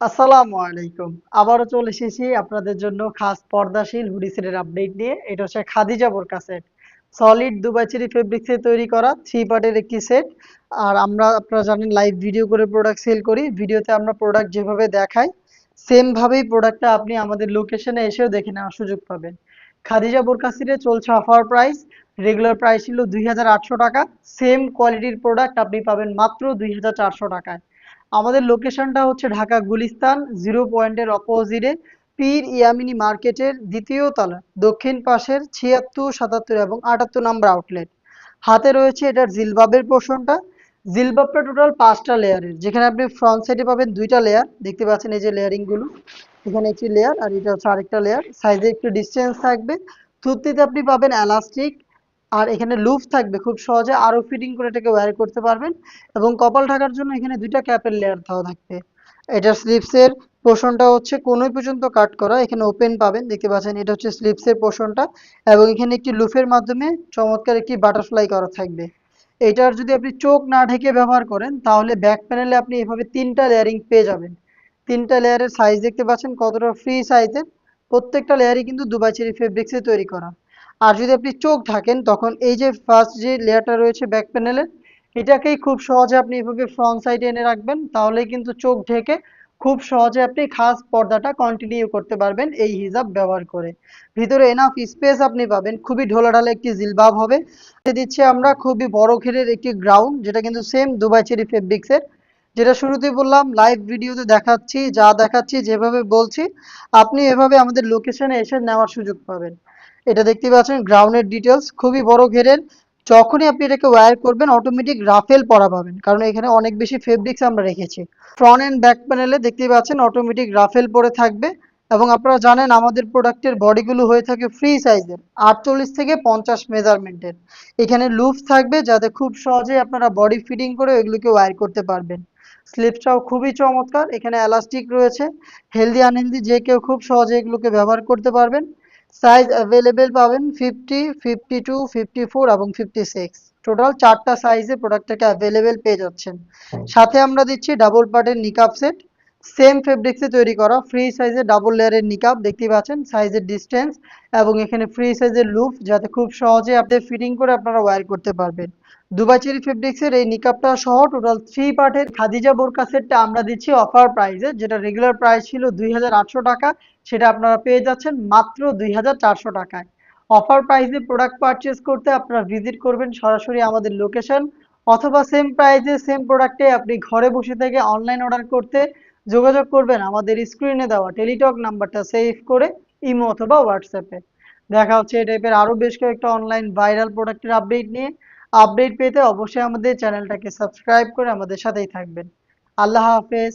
আসসালামু আলাইকুম। আবারও চলে এসেছি আপনাদের জন্য খাস পর্দাশীল হুডি সেটের আপডেট নিয়ে। এটা হচ্ছে খাদিজা বোরকা সেট সলিড দুবাই চেরি ফেব্রিক্সে তৈরি করা থ্রি পার্টের একটি সেট। আর আমরা, আপনারা জানেন লাইভ ভিডিও করে প্রোডাক্ট সেল করি। ভিডিওতে আমরা প্রোডাক্ট যেভাবে দেখাই সেম ভাবেই প্রোডাক্টটা আপনি আমাদের লোকেশনে এসেও দেখে নেওয়ার সুযোগ পাবেন। খাদিজা বোরকা সেটে চলছে অফার প্রাইস রেগুলার প্রাইস ছিল দুই হাজার আটশো টাকা। সেম কোয়ালিটির প্রোডাক্ট আপনি পাবেন মাত্র দুই হাজার চারশো টাকায়। আমাদের লোকেশনটা হচ্ছে ঢাকা গুলিস্তান জিরো পয়েন্টের অপোজিটে পীর ইয়ামিনি মার্কেটের দ্বিতীয় তলা, দক্ষিণ পাশের ছিয়াত্তর, সাতাত্তর এবং আটাত্তর নাম্বার আউটলেট হাতে রয়েছে এটার জিলবাবের পোর্শনটা জিলবাবটা টোটাল পাঁচটা লেয়ারের যেখানে আপনি ফ্রন্ট সাইডে পাবেন দুইটা লেয়ার দেখতে পাচ্ছেন এই যে লেয়ারিংগুলো এখানে একটি লেয়ার আর এটা হচ্ছে আরেকটা লেয়ার সাইজে একটু ডিস্টেন্স থাকবে। থুতনিতে আপনি পাবেন এলাস্টিক আর এখানে লুফ থাকবে। খুব সহজে আরও ফিটিং করে এটাকে ওয়্যার করতে পারবেন এবং কপাল ঢাকার জন্য এখানে দুইটা ক্যাপের লেয়ার দেওয়া থাকবে। এটা স্লিপসের পোর্শনটা হচ্ছে কোনোই পর্যন্ত কাট করা, এখানে ওপেন পাবেন, দেখতে পাচ্ছেন এটা হচ্ছে স্লিপসের পোর্শনটা এবং এখানে একটি লুফের মাধ্যমে চমৎকার একটি বাটারফ্লাই করা থাকবে। এটার যদি আপনি চোখ না ঢেকে ব্যবহার করেন, তাহলে ব্যাক প্যানেলে আপনি এভাবে তিনটা লেয়ারিং পেয়ে যাবেন। তিনটা লেয়ারের সাইজ দেখতে পাচ্ছেন কতটা ফ্রি সাইজের প্রত্যেকটা লেয়ারই কিন্তু দুবাই চেরি ফেব্রিক্সে তৈরি করা। আর যদি আপনি চোখ ঢাকেন, তখন এই যে ফার্স্ট যে লেয়ারটা রয়েছে ব্যাক প্যানেলে এটাকেই খুব সহজে আপনি এভাবে ফ্রন্ট সাইডে এনে রাখবেন। তাহলেই কিন্তু চোখ ঢেকে খুব সহজে আপনি খাস পর্দাটা কন্টিনিউ করতে পারবেন এই হিজাব ব্যবহার করে। ভিতরে এনাফ স্পেস আপনি পাবেন। খুবই ঢোলাঢালা একটি জিলবাব হবে। দিচ্ছি আমরা খুবই বড় ঘেরের একটি গ্রাউন্ড যেটা কিন্তু সেম দুবাই চেরি ফেব্রিক্সের যেটা শুরুতেই বললাম লাইভ ভিডিওতে দেখাচ্ছি, যা দেখাচ্ছি, যেভাবে বলছি, আপনি এভাবে আমাদের লোকেশনে এসে নেওয়ার সুযোগ পাবেন। এটা দেখতে পাচ্ছেন গ্রাউন্ডের ডিটেলস খুবই বড় ঘেরের। যখনই আপনি এটাকে ওয়্যার করবেন অটোমেটিক রাফেল পরা পাবেন, কারণ এখানে অনেক বেশি ফেব্রিক্স আমরা রেখেছি। ফ্রন্ট অ্যান্ড ব্যাক প্যানেলে দেখতে পাচ্ছেন অটোমেটিক রাফেল পরে থাকবে। এবং আপনারা জানেন, আমাদের প্রোডাক্টের বডিগুলো হয়ে থাকে ফ্রি সাইজের আটচল্লিশ থেকে পঞ্চাশ মেজারমেন্টের এখানে লুফ থাকবে, যাতে খুব সহজে আপনারা বডি ফিটিং করে ওইগুলোকে ওয়্যার করতে পারবেন। স্লিপসটাও খুবই চমৎকার এখানে এলাস্টিক রয়েছে হেলদি আনহেলদি যে কেউ খুব সহজে এগুলোকে ব্যবহার করতে পারবেন সাইজ অ্যাভেলেবেল পাবেন fifty fifty two fifty four এবং ফিফটি সিক্স টোটাল চারটা সাইজে প্রোডাক্টটাকে অ্যাভেলেবেল পেয়ে যাচ্ছেন। সাথে আমরা দিচ্ছি ডাবল পার্টের নিকাপ সেট সেম ফেব্রিক্সে তৈরি করা ফ্রি সাইজের ডাবল লেয়ারের নিকাপ দেখতে পাচ্ছেন সাইজের ডিস্টেন্স এবং এখানে ফ্রি সাইজের লুপ যাতে খুব সহজে আপনি ফিটিং করে আপনারা ওয়্যার করতে পারবেন। দুবাই চেরি ফেব্রিক্সের এই নিকাপটা সহ টোটাল থ্রি পার্টের খাদিজা বোরকা সেটটা আমরা দিচ্ছি অফার প্রাইসে যেটা রেগুলার প্রাইস ছিল দুই হাজার আটশো টাকা, সেটা আপনারা পেয়ে যাচ্ছেন মাত্র দুই হাজার চারশো টাকায়। অফার প্রাইসে প্রোডাক্ট পারচেস করতে আপনারা ভিজিট করবেন সরাসরি আমাদের লোকেশন অথবা সেম প্রাইসে সেম প্রোডাক্টে আপনি ঘরে বসে থেকে অনলাইন অর্ডার করতে যোগাযোগ করবেন আমাদের স্ক্রিনে দেওয়া টেলিটক নাম্বারটা সেভ করে ইমো অথবা হোয়াটসঅ্যাপে দেখা হচ্ছে এই টাইপের আরও বেশ কয়েকটা অনলাইন ভাইরাল প্রোডাক্টের আপডেট নিয়ে। আপডেট পেতে অবশ্যই আমাদের চ্যানেলটাকে সাবস্ক্রাইব করে আমাদের সাথেই থাকবেন। আল্লাহ হাফেজ।